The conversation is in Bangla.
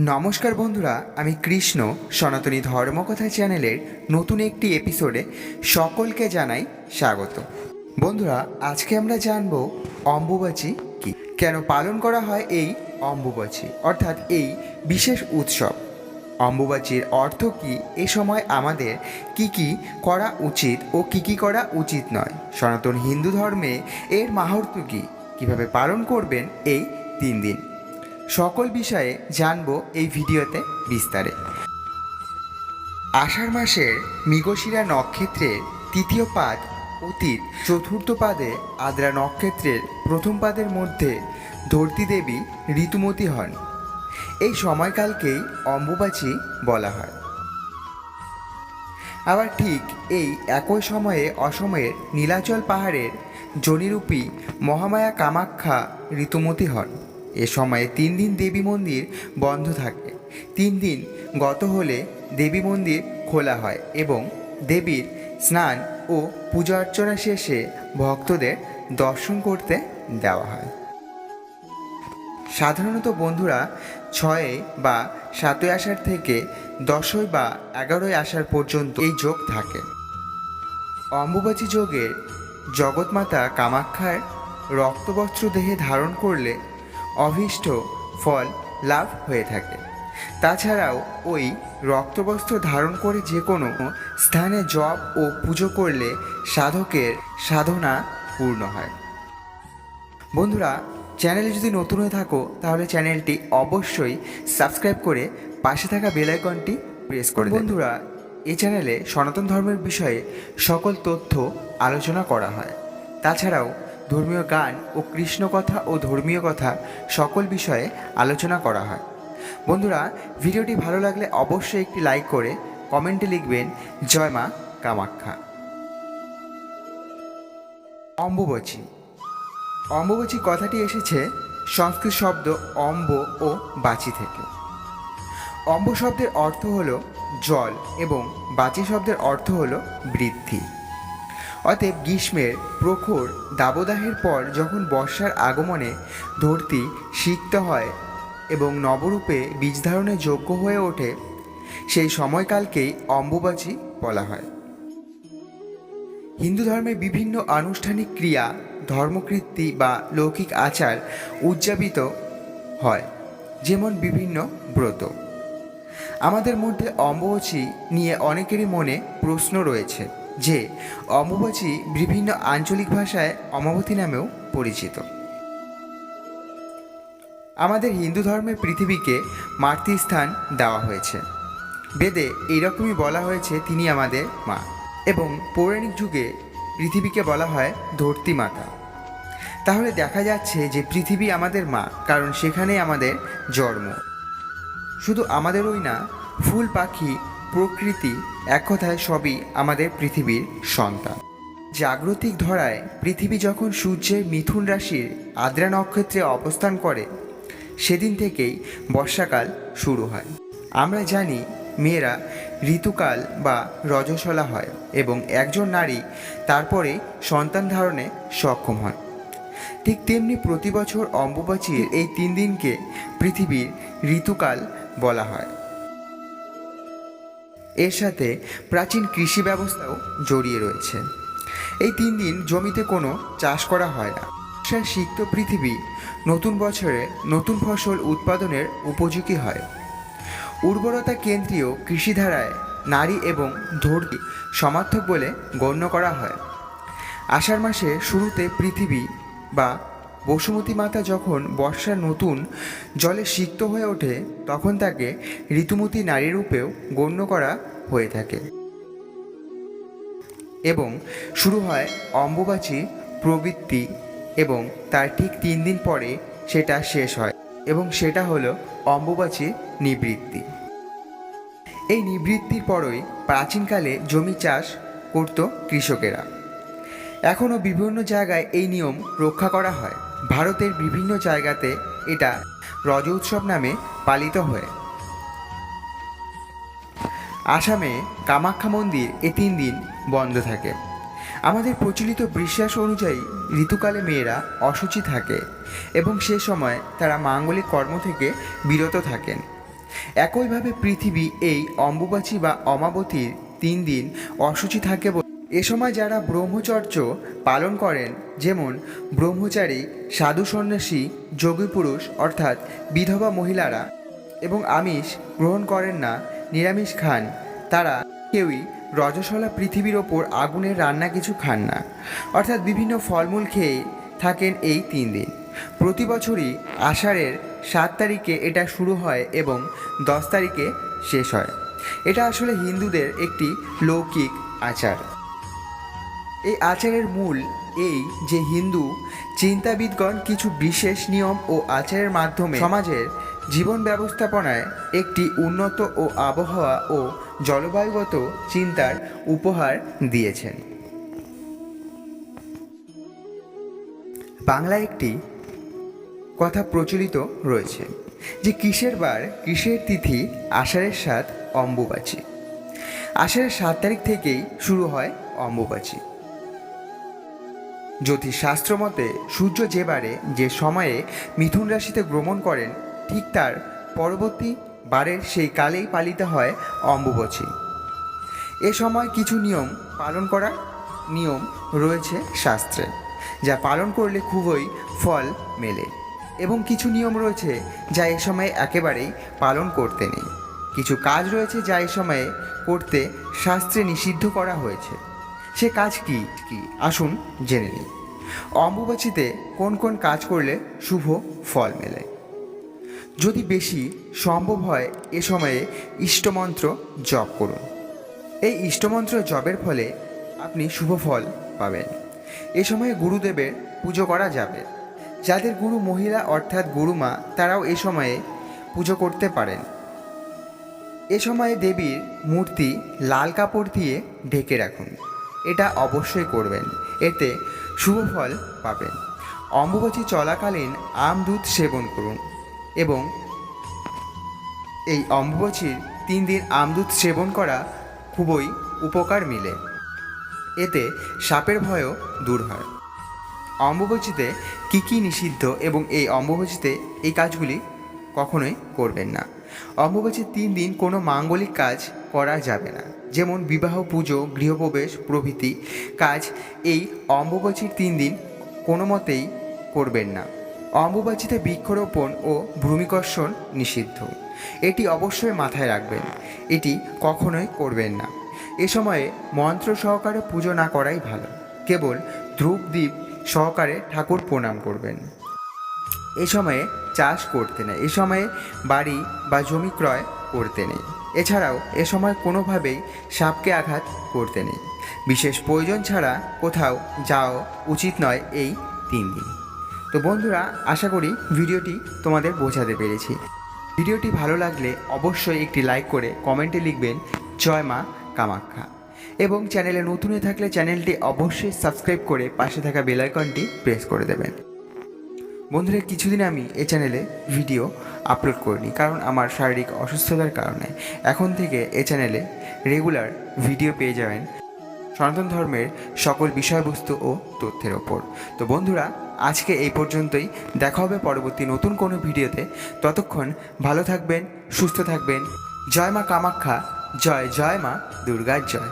নমস্কার বন্ধুরা, আমি কৃষ্ণ, সনাতনী ধর্মকথা চ্যানেলের নতুন একটি এপিসোডে সকলকে জানাই স্বাগত। বন্ধুরা, আজকে আমরা জানব অম্বুবাচী কি? কেন পালন করা হয় এই অম্বুবাচী, অর্থাৎ এই বিশেষ উৎসব? অম্বুবাচীর অর্থ কি? এ সময় আমাদের কি কি করা উচিত ও কি কি করা উচিত নয়? সনাতন হিন্দু ধর্মে এর মাহাত্ম্য কি? কীভাবে পালন করবেন এই তিন দিন? সকল বিষয়ে জানব এই ভিডিওতে বিস্তারে। আষাঢ় মাসের মৃগশিরা নক্ষত্রের তৃতীয় পাদ অতীত চতুর্থ পাদে আদ্রা নক্ষত্রের প্রথম পাদের মধ্যে ধরতী দেবী ঋতুমতী হন। এই সময়কালকেই অম্বুবাচী বলা হয়। আবার ঠিক এই একই সময়ে অসমের নীলাচল পাহাড়ের জনিরূপী মহামায়া কামাখ্যা ঋতুমতী হন। এ সময়ে তিন দিন দেবী মন্দির বন্ধ থাকে। তিন দিন গত হলে দেবী মন্দির খোলা হয় এবং দেবীর স্নান ও পূজা অর্চনা শেষে ভক্তদের দর্শন করতে দেওয়া হয়। সাধারণত বন্ধুরা ছয়ে বা সাতই আষাঢ় থেকে দশই বা এগারোই আষাঢ় পর্যন্ত এই যোগ থাকে। অম্বুবাচী যোগের জগৎমাতা কামাখ্যার রক্তবস্ত্র দেহে ধারণ করলে অভীষ্ট ফল লাভ হয়ে থাকে। তাছাড়াও ওই রক্তবস্ত্র ধারণ করে যে কোনো স্থানে জপ ও পুজো করলে সাধকের সাধনা পূর্ণ হয়। বন্ধুরা, চ্যানেলে যদি নতুন হয়ে থাকো, তাহলে চ্যানেলটি অবশ্যই সাবস্ক্রাইব করে পাশে থাকা বেল আইকনটি প্রেস করে বন্ধুরা এই চ্যানেলে সনাতন ধর্মের বিষয়ে সকল তথ্য আলোচনা করা হয়। তাছাড়াও ধর্মীয় গান ও কৃষ্ণ কথা ও ধর্মীয় কথা সকল বিষয়ে আলোচনা করা হয়। বন্ধুরা, ভিডিওটি ভালো লাগলে অবশ্যই একটি লাইক করে কমেন্টে লিখবেন, জয় মা কামাখ্যা। অম্বুবচী। অম্বুবাচী কথাটি এসেছে সংস্কৃত শব্দ অম্ব ও বাচি থেকে। অম্ব শব্দের অর্থ হল জল এবং বাচি শব্দের অর্থ হল বৃদ্ধি। অতএব গ্রীষ্মের প্রখর দাবদাহের পর যখন বর্ষার আগমনে ধরতি সিক্ত হয় এবং নবরূপে বীজ ধারণে যোগ্য হয়ে ওঠে, সেই সময়কালকেই অম্বুবাচী বলা হয়। হিন্দু ধর্মে বিভিন্ন আনুষ্ঠানিক ক্রিয়া ধর্মকৃত্তি বা লৌকিক আচার উদযাপিত হয়, যেমন বিভিন্ন ব্রত। আমাদের মধ্যে অম্বুবাচী নিয়ে অনেকেরই মনে প্রশ্ন রয়েছে। যে অম্বুবাচী বিভিন্ন আঞ্চলিক ভাষায় অমাবতী নামেও পরিচিত। আমাদের হিন্দু ধর্মে পৃথিবীকে মাতৃস্থান দেওয়া হয়েছে। বেদে এইরকমই বলা হয়েছে, তিনি আমাদের মা। এবং পৌরাণিক যুগে পৃথিবীকে বলা হয় ধরতী মাতা। তাহলে দেখা যাচ্ছে যে পৃথিবী আমাদের মা, কারণ সেখানেই আমাদের জন্ম। শুধু আমাদেরই না, ফুল পাখি প্রকৃতি এক কথায় সবই আমাদের পৃথিবীর সন্তান। জাগ্রতিক ধরায় পৃথিবী যখন সূর্যের মিথুন রাশির আদ্রা নক্ষত্রে অবস্থান করে, সেদিন থেকেই বর্ষাকাল শুরু হয়। আমরা জানি মেয়েরা ঋতুকাল বা রজস্বলা হয় এবং একজন নারী তারপরে সন্তান ধারণে সক্ষম হন। ঠিক তেমনি প্রতি বছর অম্বুবাচীর এই তিন দিনকে পৃথিবীর ঋতুকাল বলা হয়। এর সাথে প্রাচীন কৃষি ব্যবস্থাও জড়িয়ে রয়েছে। এই তিন দিন জমিতে কোনো চাষ করা হয় না। বর্ষার সিক্ত পৃথিবী নতুন বছরে নতুন ফসল উৎপাদনের উপযোগী হয়। উর্বরতা কেন্দ্রীয় কৃষিধারায় নারী এবং ধর্তী সমার্থক বলে গণ্য করা হয়। আষাঢ় মাসে শুরুতে পৃথিবী বা বসুমতী মাতা যখন বর্ষার নতুন জলে সিক্ত হয়ে ওঠে, তখন তাকে ঋতুমতী নারী রূপেও গণ্য করা হয়ে থাকে। এবং শুরু হয় অম্বুবাচী প্রবৃত্তি এবং তার ঠিক তিন দিন পরে সেটা শেষ হয় এবং সেটা হলো অম্বুবাচীর নিবৃত্তি। এই নিবৃত্তির পরই প্রাচীনকালে জমি চাষ করত কৃষকেরা। এখনও বিভিন্ন জায়গায় এই নিয়ম রক্ষা করা হয়। ভারতের বিভিন্ন জায়গাতে এটা রজ উৎসব নামে পালিত হয়। আসামে কামাখ্যা মন্দির এ তিন দিন বন্ধ থাকে। আমাদের প্রচলিত বিশ্বাস অনুযায়ী ঋতুকালে মেয়েরা অসুচি থাকে এবং সে সময় তারা মাঙ্গলিক কর্ম থেকে বিরত থাকেন। একইভাবে পৃথিবী এই অম্বুবাচী বা অমাবতীর তিন দিন অসুচি থাকে বলে এ সময় যারা ব্রহ্মচর্য পালন করেন, যেমন ব্রহ্মচারী, সাধু সন্ন্যাসী, যোগী পুরুষ, অর্থাৎ বিধবা মহিলারা এবং আমিষ গ্রহণ করেন না, নিরামিষ খান, তারা কেউই রজস্বলা পৃথিবীর ওপর আগুনের রান্না কিছু খান না। অর্থাৎ বিভিন্ন ফলমূল খেয়ে থাকেন এই তিন দিন। প্রতি বছরই আষাঢ়ের সাত তারিখে এটা শুরু হয় এবং দশ তারিখে শেষ হয়। এটা আসলে হিন্দুদের একটি লৌকিক আচার। এই আচারের মূল এই যে হিন্দু, চিন্তাবিদগণ কিছু বিশেষ নিয়ম ও আচারের মাধ্যমে সমাজের জীবন ব্যবস্থাপনায় একটি উন্নত ও আবহাওয়া ও জলবায়ুগত চিন্তার উপহার দিয়েছেন। বাংলা একটি কথা প্রচলিত রয়েছে যে কিসের বার কিসের তিথি আষাঢ়ের সাত অম্বুবাচী। আষাঢ়ের সাত তারিখ থেকেই শুরু হয় অম্বুবাচী। জ্যোতিষশাস্ত্র মতে সূর্য যে বারে, যে সময়ে মিথুন রাশিতে ভ্রমণ করেন, ঠিক তার পরবর্তী বারের সেই কালেই পালিত হয় অম্বুবাচী। এ সময় কিছু নিয়ম পালন করার নিয়ম রয়েছে শাস্ত্রে, যা পালন করলে খুবই ফল মেলে। এবং কিছু নিয়ম রয়েছে যা এ সময়ে একেবারেই পালন করতে নেই। কিছু কাজ রয়েছে যা এ সময়ে করতে শাস্ত্রে নিষিদ্ধ করা হয়েছে। সে কাজ কি? কি? আসুন জেনে নিই। অম্বুবাচীতে কোন কোন কাজ করলে শুভ ফল মেলে? যদি বেশি সম্ভব হয়, এ সময়ে ইষ্টমন্ত্র জপ করুন। এই ইষ্টমন্ত্র জপের ফলে আপনি শুভ ফল পাবেন। এ সময়ে গুরুদেবের পুজো করা যাবে। যাদের গুরু মহিলা অর্থাৎ গুরুমা, তারাও এ সময়ে পুজো করতে পারেন। এ সময়ে দেবীর মূর্তি লাল কাপড় দিয়ে ঢেকে রাখুন। এটা অবশ্যই করবেন। এতে শুভ ফল পাবেন। অম্বুবাচী চলাকালীন আম দুধ সেবন করুন এবং এই অম্বুবাচীর তিন দিন আমদুধ সেবন করা খুবই উপকার মিলে। এতে সাপের ভয়ও দূর হয়। অম্বুবাচীতে কী কী নিষিদ্ধ এবং এই অম্বুবাচীতে এই কাজগুলি কখনোই করবেন না। অম্বুবাচীর তিন দিন কোনো মাঙ্গলিক কাজ করা যাবে না। যেমন বিবাহ, পুজো, গৃহপ্রবেশ, প্রভৃতি কাজ, এই অম্বুবাচীর তিন দিন কোনো মতেই করবেন না। অম্বুবাচীতে বৃক্ষরোপণ ও ভূমিকর্ষণ নিষিদ্ধ। এটি অবশ্যই মাথায় রাখবেন। এটি কখনোই করবেন না। এ সময়ে মন্ত্র সহকারে পুজো না করাই ভালো। কেবল ধ্রুপ দ্বীপ সহকারে ঠাকুর প্রণাম করবেন। এ সময়ে চাষ করতে নেই, এ সময়ে বাড়ি বা জমি ক্রয় করতে নেই। এছাড়াও এ সময় কোনোভাবেই সাপকে আঘাত করতে নেই। বিশেষ প্রয়োজন ছাড়া কোথাও যাও উচিত নয় এই তিন দিন। তো বন্ধুরা, আশা করি ভিডিওটি তোমাদের বোঝাতে পেরেছি। ভিডিওটি ভালো লাগলে অবশ্যই একটি লাইক করে কমেন্টে লিখবেন, জয় মা কামাখ্যা। এবং চ্যানেলে নতুন থাকলে চ্যানেলটি অবশ্যই সাবস্ক্রাইব করে পাশে থাকা বেলাইকনটি প্রেস করে দেবেন। বন্ধুরা, কিছুদিন আমি এই চ্যানেলে ভিডিও আপলোড করিনি কারণ আমার শারীরিক অসুস্থতার কারণে। এখন থেকে এ চ্যানেলে রেগুলার ভিডিও পেয়ে যাবেন সনাতন ধর্মের সকল বিষয়বস্তু ও তথ্যের ওপর। তো বন্ধুরা, আজকে এই পর্যন্তই। দেখা হবে পরবর্তী নতুন কোনো ভিডিওতে ততক্ষণ ভালো থাকবেন, সুস্থ থাকবেন। জয় মা কামাখ্যা, জয় জয় মা দুর্গার জয়।